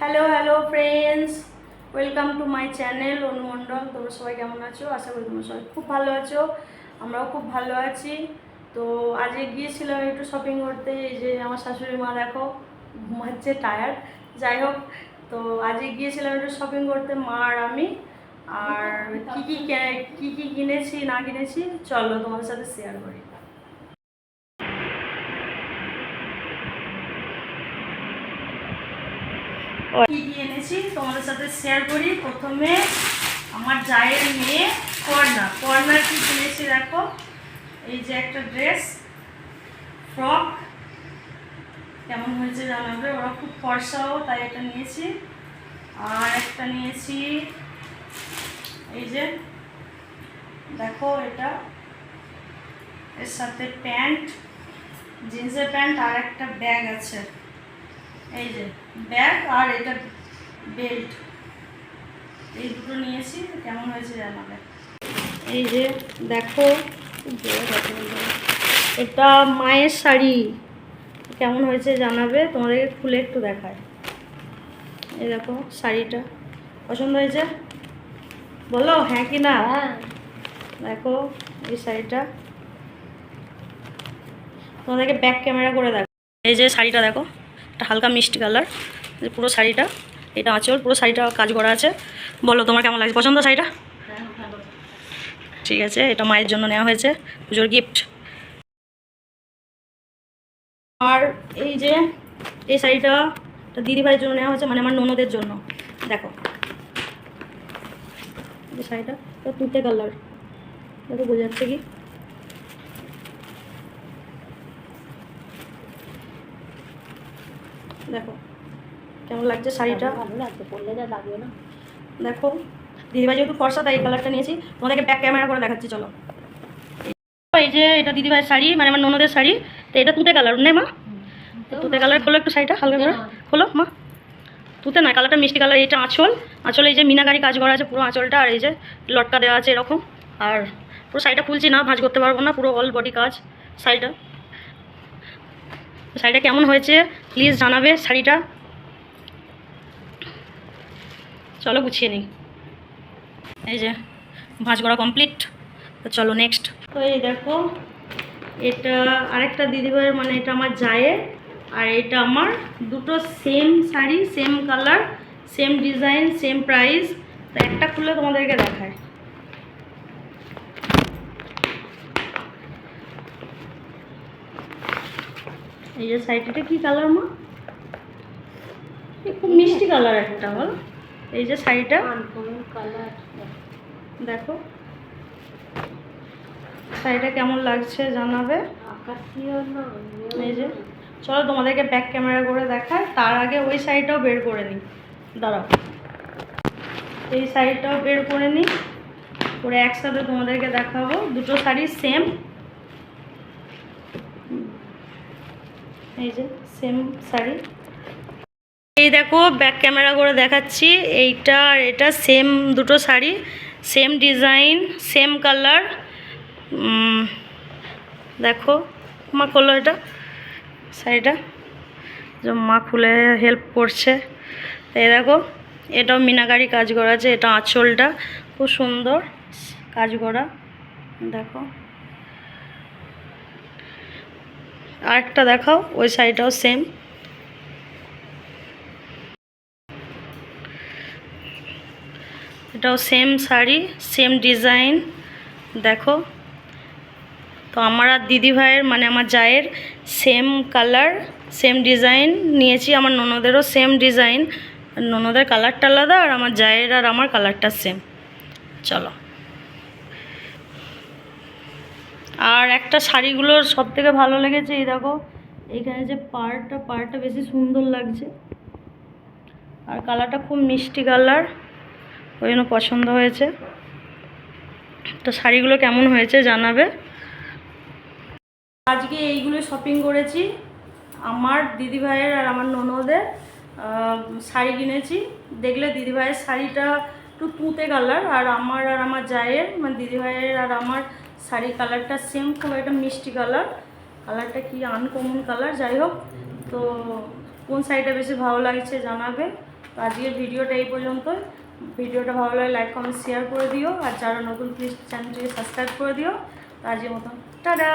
Hello hello friends welcome to my channel অনুমণ্ডল তোমরা সবাই কেমন আছো? আশা করি তোমরা সবাই খুব ভালো আছো। আমরাও খুব ভালো আছি। তো আজকে গিয়েছিলাম একটু শপিং করতে। এই যে আমার শাশুড়ি মা, দেখো, ঘুমাচ্ছে টায়ার্ড যাই হোক, তো আজকে গিয়েছিলাম একটু শপিং করতে, মা আর আমি। আর কী কী কী কী কিনেছি, না কিনেছি, চলো তোমাদের সাথে শেয়ার করি। এনেছি, তোমাদের সাথে শেয়ার করি। প্রথমে আমার জায়ের মেয়ে কর্নার কর্নার কি কিনেছি দেখো? এই যে একটা ড্রেস ফ্রক কেমন হয়েছে জানাবে ওরা খুব ফর্সাও, তাই একটা নিয়েছি। আর একটা নিয়েছি, এই যে, দেখো এটা। এর সাথে প্যান্ট, জিন্সের প্যান্ট আর একটা ব্যাগ আছে। এই যে ব্যাগ আর এটা বেল্ট। এই দুটো নিয়েছি কেমন হয়েছে জানাবে এই যে দেখো। এটা মায়ের শাড়ি। কেমন হয়েছে জানাবে? তোমাদেরকে খুলে একটু দেখায়। এই দেখো শাড়িটা। পছন্দ হয়েছে? বলো হ্যাঁ কি না? দেখো এই শাড়িটা। তোমাদেরকে ব্যাক ক্যামেরা করে দেখো এই যে শাড়িটা দেখো। একটা হালকা মিষ্টি কালার পুরো শাড়িটা, এটা আঁচল, পুরো শাড়িটা কাজ করা আছে। বলো, তোমার কেমন লাগছে? পছন্দ শাড়িটা? ঠিক আছে, এটা মায়ের জন্য নেওয়া হয়েছে, পুজোর গিফট আর এই যে, এই শাড়িটা দিদিভাইয়ের জন্য নেওয়া হয়েছে মানে আমার ননদের জন্য। দেখো। এই শাড়িটা তুতে কালার। দেখো, বোঝা যাচ্ছে কি? দেখো কেমন লাগছে শাড়িটা? ভালো লাগছে পরলে যা লাগবে না। দেখো দিদিভাই যেহেতু ফর্সা তাই এই কালারটা নিয়েছি। তোমাদেরকে ব্যাক ক্যামেরা করে দেখাচ্ছি চলো। এই যে এটা দিদিভাইয়ের শাড়ি মানে আমার ননদের শাড়ি তো এটা তুতে কালার নেই মা? তুতে কালার খোলো একটু শাড়িটা হালকা করে। খোলো মা। তুতে না কালারটা মিষ্টি কালার এটা আঁচল। আঁচল এই যে মিনাকারি কাজ করা আছে পুরো আঁচলটা আর এই যে লটকা দেওয়া আছে এরকম। আর পুরো শাড়িটা খুলছি না ভাঁজ করতে পারব না পুরো অল বডি কাজ শাড়িটা। শাড়িটা কেমন হয়েছে? প্লিজ জানাবে শাড়িটা। চলো গুছিয়ে নিই। এই যে, ভাঁজ করা কমপ্লিট তো চলো নেক্সট তো এই দেখো, এটা আরেকটা দিদিভাইয়ের মানে এটা আমার জায়ের, আর এটা আমার দুটো same sari same colour same design same price তো একটা খুলে তোমাদেরকে দেখায়। এই যে শাড়িটা কি কালার মা? খুব মিষ্টি কালার একটা বল। এই যে শাড়িটা কালার দেখো। শাড়িটা কেমন লাগছে জানাবে? এই যে। চলো তোমাদেরকে ব্যাক ক্যামেরা করে দেখায় তার আগে ওই শাড়িটাও বের করে নিই। দাঁড়াও। এই শাড়িটাও বের করে নিই। করে একসাথে তোমাদেরকে দেখাবো। দুটো শাড়ি সেম এই যে সেম শাড়ি এই দেখো ব্যাক ক্যামেরা করে দেখাচ্ছি। এইটা আর এটা সেম দুটো sari same design same colour দেখো, মা খোলো এটা, শাড়িটা। যে মা খুলে হেল্প করছে। এই দেখো, এটাও মিনাকারি কাজ করা আছে, এটা আঁচলটা। খুব সুন্দর কাজ করা। দেখো। আরেকটা দেখাও, ওই শাড়িটাও সেম এটাও সেম শাড়ি সেম ডিজাইন দেখো, তো আমার আর দিদি ভাইয়ের মানে আমার জায়ের সেম কালার সেম ডিজাইন নিয়েছি। আমার ননদেরও সেম ডিজাইন ননদের কালারটা আলাদা, আর আমার জায়ের আর আমার কালারটা সেম চলো। আর একটা শাড়িগুলোর সব থেকে ভালো লেগেছে, এই দেখো, এইখানে যে পাড়টা পাড়টা বেশি সুন্দর লাগছে। আর কালারটা খুব মিষ্টি কালার, ওই জন্য পছন্দ হয়েছে। তো শাড়িগুলো কেমন হয়েছে জানাবে। আজকে এইগুলো শপিং করেছি, আমার দিদিভাইয়ের আর আমার ননদের শাড়ি কিনেছি। দেখলে দিদিভাইয়ের শাড়িটা একটু তুঁতে কালার, আর আমার আর আমার জায়ের মানে দিদিভাইয়ের আর আমার শাড়ি কালারটা সেম খুব একটা মিষ্টি কালার কালারটা কি আনকমন কালার যাই হোক। তো কোন শাড়িটা বেশি ভালো লাগছে জানাবে। তো আজকের ভিডিওটা এই পর্যন্ত ভিডিওটা ভালো লাগে লাইক কমেন্ট শেয়ার করে দিও। আর যারা নতুন প্লিজ চ্যানেলটিকে সাবস্ক্রাইব করে দিও। তো আজকের মতন। টাটা!